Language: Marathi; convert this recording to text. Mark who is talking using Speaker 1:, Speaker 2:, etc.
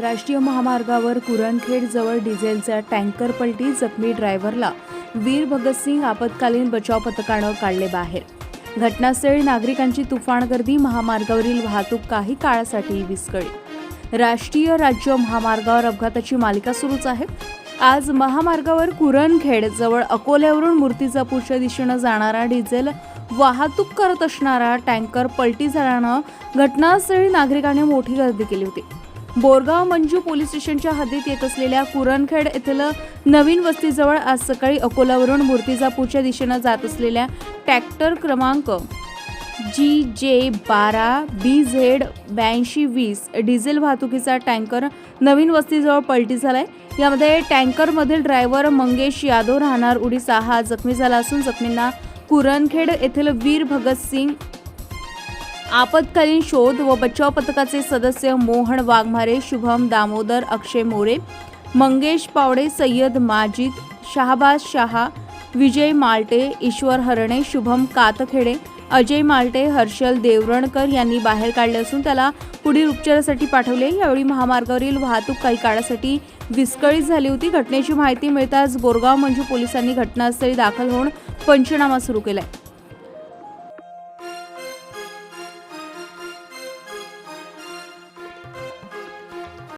Speaker 1: राष्ट्रीय महामार्गावर कुरणखेड जवळ डिझेलचा टँकर पलटी जखमी ड्रायव्हरला वीर भगतसिंग आपत्कालीन बचाव पथकानं काढले बाहेर. घटनास्थळी नागरिकांची तुफान गर्दी महामार्गावरील वाहतूक काही काळासाठी विस्कळी राष्ट्रीय राज्य महामार्गावर अपघाताची मालिका सुरूच आहे. आज महामार्गावर कुरणखेड जवळ अकोल्यावरून मूर्तिजापूरच्या दिशेनं जाणारा डिझेल वाहतूक करत असणारा टँकर पलटी झाल्यानं घटनास्थळी नागरिकांनी मोठी गर्दी केली होती. बोरगाव मंजू पोलीस स्टेशनच्या हद्दीत येत असलेल्या कुरणखेड येथील नवीन वस्तीजवळ आज सकाळी अकोलावरून मूर्तिजापूरच्या दिशेनं जात असलेल्या ट्रॅक्टर क्रमांक जी जे बारा बी झेड ब्याऐंशी वीस डिझेल वाहतुकीचा टँकर नवीन वस्तीजवळ पलटी झालाय. यामध्ये टँकरमधील ड्रायव्हर मंगेश यादव राहणार उडीसा हा जखमी झाला असून जखमींना कुरणखेड येथील वीर भगतसिंग आपत्कालीन शोध व बचाव पथकाचे सदस्य मोहन वाघमारे शुभम दामोदर अक्षय मोरे मंगेश पावडे सय्यद माजिद शाहबाज शहा विजय माल्टे ईश्वर हरणे शुभम कातखेडे अजय माल्टे हर्षल देवरणकर यांनी बाहेर काढले असून त्याला पुढील उपचारासाठी पाठवले. यावेळी महामार्गावरील वाहतूक काही काळासाठी विस्कळीत झाली होती. घटनेची माहिती मिळताच बोरगाव मंजू पोलिसांनी घटनास्थळी दाखल होऊन पंचनामा सुरू केलाय.